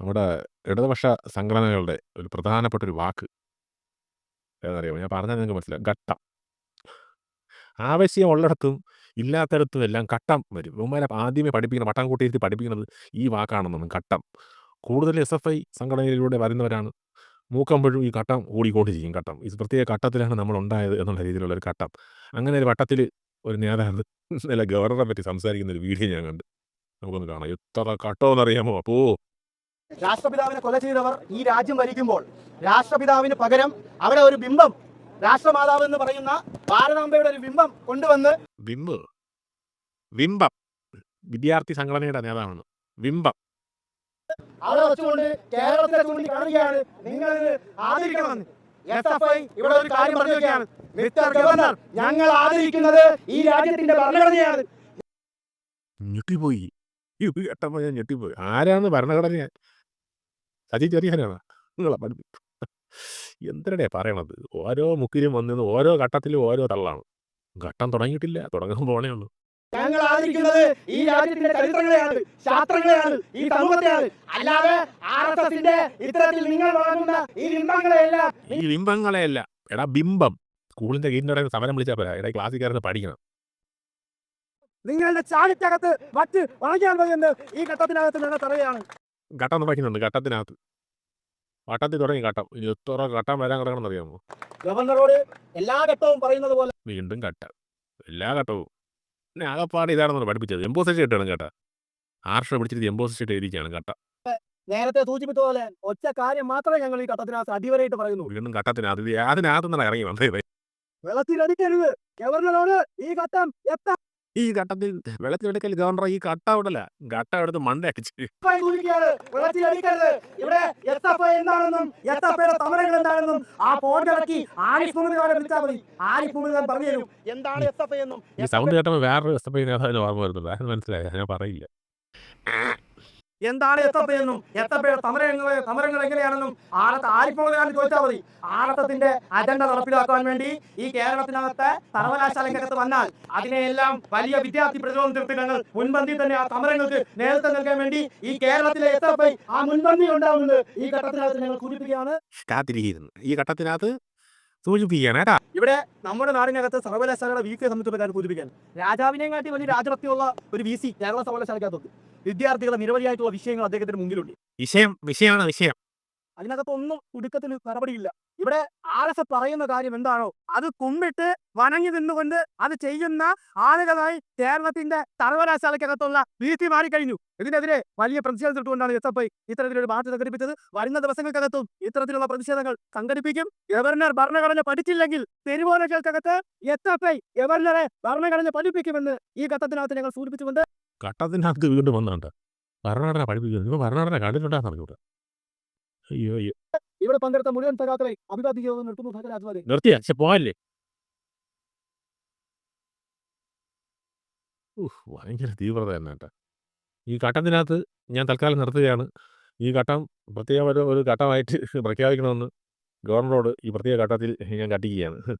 നമ്മുടെ ഇടതുപക്ഷ സംഘടനകളുടെ ഒരു പ്രധാനപ്പെട്ട ഒരു വാക്ക് ഏതറിയാമോ ഞാൻ പറഞ്ഞാൽ നിങ്ങൾക്ക് മനസ്സിലാവും. ഘട്ടം. ആവശ്യം ഉള്ളിടത്തും ഇല്ലാത്തിടത്തും എല്ലാം ഘട്ടം വരും. ഇവന്മാരെ ആദ്യമേ പഠിപ്പിക്കുന്ന പട്ടം കൂട്ടിയിരുത്തി പഠിപ്പിക്കുന്നത് ഈ വാക്കാണെന്നാണ് ഘട്ടം. കൂടുതൽ എസ് എഫ് ഐ സംഘടനയിലൂടെ വരുന്നവരാണ്. മൂക്കുമ്പോഴും ഈ ഘട്ടം ചെയ്യും ഘട്ടം. ഈ പ്രത്യേക ഘട്ടത്തിലാണ് നമ്മൾ ഉണ്ടായത് എന്നുള്ള രീതിയിലുള്ള ഒരു ഘട്ടം. അങ്ങനെ ഒരു വട്ടത്തിൽ ഒരു നേതാവ് നല്ല ഗവർണറെ പറ്റി സംസാരിക്കുന്ന ഒരു വീഡിയോ ഞാൻ കണ്ട് നമുക്കൊന്ന് കാണാം. എത്ര ഘട്ടമെന്നറിയാമോ? അപ്പോ രാഷ്ട്രപിതാവിനെ കൊല ചെയ്തവർ ഈ രാജ്യം ഭരിക്കുമ്പോൾ രാഷ്ട്രപിതാവിന് പകരം അവിടെ ഒരു ബിംബം രാഷ്ട്രമാതാവ് എന്ന് പറയുന്ന ഭാരതാംബയുടെ ഒരു ബിംബം കൊണ്ടുവന്ന് ബിംബ് ബിംബം വിദ്യാർത്ഥി സംഘടനയുടെ നേതാവാണ്. ബിംബം. അവിടെ വെച്ചുകൊണ്ട് കേരളത്തിലെ ചൂണ്ടി കാണുകയാണ് നിങ്ങൾ ആദരിക്കണമെന്ന് എസ് എഫ് ഐ ഇവിടെ ഒരു കാര്യം പറഞ്ഞിരിക്കുകയാണ് മിസ്റ്റർ ഗവർണർ ഞങ്ങൾ ആദരിക്കുന്നത് ഈ രാജ്യത്തിന്റെ ഭരണഘടനയാണ് ഞെട്ടിപ്പോയി. ഇത് കേട്ടപ്പോൾ ഞാൻ ഞെട്ടിപ്പോയി. ആരാണ് ഭരണഘടന? സജി ചെറിയാനാണോ? നിങ്ങളെ പഠിപ്പിക്കും. എന്തിനടേ പറയണത്? ഓരോ മുക്കിലും വന്നിരുന്നു ഓരോ ഘട്ടത്തിലും ഓരോ തള്ളാണ്. ഘട്ടം തുടങ്ങിയിട്ടില്ല. തുടങ്ങാൻ പോണേ ഉള്ളൂ. ഞങ്ങൾ ആദരിക്കുന്നത് ഈ രാജ്യത്തിന്റെ ചരിത്രങ്ങളെയാണ് ശാസ്ത്രങ്ങളെയാണ് ഈ സമൂഹത്തെയാണ് അല്ലാതെ ആർ എസ് എസിന്റെ ഇത്തരത്തിൽ നിങ്ങൾ വാങ്ങുന്ന ഈ ബിംബങ്ങളെയല്ല ഈ ബിംബങ്ങളെയല്ല. എടാ ബിംബം. സ്കൂളിന്റെ ഗേറ്റിന്റെ അവിടെ സമരം വിളിച്ചാൽ പോരാ. എടാ ക്ലാസ്സിൽ കയറുന്ന പഠിക്കണം. നിങ്ങളുടെ ചാണിക്കകത്ത് വച്ച് മതി എന്ന് ഈ ഘട്ടത്തിനകത്ത് ഞങ്ങൾ പറയുകയാണ് ഘട്ടം തുടങ്ങുന്നുണ്ട് ഘട്ടത്തിനകത്ത്. വട്ടത്തിൽ തുടങ്ങി ഘട്ടം. ഇനി എത്ര ഘട്ടം വരാൻ കിടക്കണം അറിയാമോ? ഗവർണറോട് എല്ലാ ഘട്ടവും പറയുന്നത് പോലെ വീണ്ടും ഘട്ടം. എല്ലാ ഘട്ടവും. പിന്നെ ആകെപ്പാട് ഇതാണെന്ന് പഠിപ്പിച്ചത്. എംബോസിഷൻ ഇട്ടാണ് ഘട്ടം ആർഷ പിടിച്ചിട്ട് എംബോസ് എഴുതിയാണ് ഘട്ടം. നേരത്തെ സൂചിപ്പിച്ച പോലെ ഒറ്റ കാര്യം മാത്രമേ ഞങ്ങൾ ഈ ഘട്ടത്തിനകത്ത് അടിവരായിട്ട് പറയുന്നു വീണ്ടും ഘട്ടത്തിനകത്ത്. അതിനകത്ത് നിന്നാണ് ഇറങ്ങി വന്നത്. വെള്ളത്തിലടിക്കരുത് ഗവർണറോട് ഈ ഘട്ടം എത്താൻ ഈ ഘട്ടത്തിൽ വെള്ളത്തിലെടുക്കൽ ഗവർണർ ഈ കട്ട വിടല കട്ട എടുത്ത് മണ്ട അടിച്ച്. സൂചിക്കുകയാണ് ഇവിടെ എന്താണെന്നും എന്താണെന്നും ആ ഫോൺ ഇറക്കി ആരിഫ് മുഹമ്മദ് ഖാനെ വിളിച്ചാൽ മതി ആരിഫ് മുഹമ്മദ് ഖാൻ പറഞ്ഞു തരും എന്താണ് എസ് എന്നും ഈ സൗണ്ട് കേട്ടപ്പോൾ വേറൊരു എസ് എഫ് ഐ നേതാവിന് ഓർമ്മ വരുന്നുണ്ട്. അത് മനസ്സിലായി. ഞാൻ പറയില്ല. എന്താണ് എസ് എഫ് തമരങ്ങൾ സമരങ്ങൾ എങ്ങനെയാണെന്നും ആറത്ത് ഖാൻ ചോദിച്ചാൽ മതി. ആറത്തത്തിന്റെ അജണ്ട നടപ്പിലാക്കാൻ വേണ്ടി ഈ കേരളത്തിനകത്ത് സർവകലാശാലയ്ക്കകത്ത് വന്നാൽ അതിനെയെല്ലാം വലിയ വിദ്യാർത്ഥി പ്രതിരോധത്തിൽ ഞങ്ങൾ മുൻപന്തി തന്നെ ആ തമരങ്ങൾക്ക് നേതൃത്വം നൽകാൻ വേണ്ടി ഈ കേരളത്തിലെ എഫ് ആ മുൻപന്തി ഉണ്ടാവുന്നത് ഈ ഘട്ടത്തിനകത്ത് ഞങ്ങൾ കുറിപ്പിക്കുകയാണ് കാത്തിരിക്കുന്നു. ഈ ഘട്ടത്തിനകത്ത് സൂചിപ്പിക്കുകയാണ് കേട്ടാ. ഇവിടെ നമ്മുടെ നാടിനകത്ത് സർവകലാശാലയുടെ വി സിയെ സംബന്ധിച്ച കാര്യം സൂചിപ്പിക്കാൻ രാജാവിനെയും കാട്ടി വലിയ രാജഭക്തിയുള്ള ഒരു വി സി കേരള സർവകലാശാലയ്ക്കകത്തുണ്ട് വിദ്യാർത്ഥികളെ നിരവധിയായിട്ടുള്ള വിഷയങ്ങൾ അദ്ദേഹത്തിന് മുന്നിലുണ്ട് വിഷയം വിഷയമാണ് വിഷയം. അതിനകത്തൊന്നും ഒടുക്കത്തിന് നടപടിയില്ല ഇവിടെ ആർ എസ് പറയുന്ന കാര്യം എന്താണോ അത് കുമ്പിട്ട് വണങ്ങി നിന്നുകൊണ്ട് അത് ചെയ്യുന്ന ആളുകളായി കേരളത്തിന്റെ സർവകലാശാലയ്ക്കകത്തുള്ള ഭീതി മാറിക്കഴിഞ്ഞു ഇതിനെതിരെ വലിയ പ്രതിഷേധം ഇട്ടുകൊണ്ടാണ് എസ് എഫ് ഐ ഇത്തരത്തിലൊരു മാർച്ച് സംഘടിപ്പിച്ചത് വരുന്ന ദിവസങ്ങൾക്കകത്തും ഇത്തരത്തിലുള്ള പ്രതിഷേധങ്ങൾ സംഘടിപ്പിക്കും ഗവർണർ ഭരണഘടന പഠിച്ചില്ലെങ്കിൽ തെരുവോലകൾക്കകത്ത് എസ് എഫ് ഐ ഗവർണറെ ഭരണഘടന പഠിപ്പിക്കുമെന്ന് ഈ ഘട്ടത്തിനകത്ത് ഞങ്ങൾ സൂചിപ്പിച്ചുകൊണ്ട് ഘട്ടത്തിനകത്ത് വീണ്ടും വന്നുണ്ട്. ഭരണഘടന പഠിപ്പിക്കുന്നു. ഭരണഘടന കണ്ടിട്ടുണ്ടാന്ന് അറിഞ്ഞൂടാ. അയ്യോ അയ്യോ. ഇവിടെ പങ്കെടുത്ത മുഴുവൻ സഖാക്കളെ അഭിവാദ്യം ചെയ്തു നിർത്തുന്നു സഹകരാജ്വാദി നിർത്തിയ പക്ഷെ പോകല്ലേ? ഉഫ് ഭയങ്കര തീവ്രത തന്നെ കേട്ടാ. ഈ ഘട്ടത്തിനകത്ത് ഞാൻ തൽക്കാലം നിർത്തുകയാണ്. ഈ ഘട്ടം പ്രത്യേക ഒരു ഒരു ഘട്ടമായിട്ട് പ്രഖ്യാപിക്കണമെന്ന് ഗവർണറോട് ഈ പ്രത്യേക ഘട്ടത്തിൽ ഞാൻ കത്തിക്കുകയാണ്. ഉഫ്.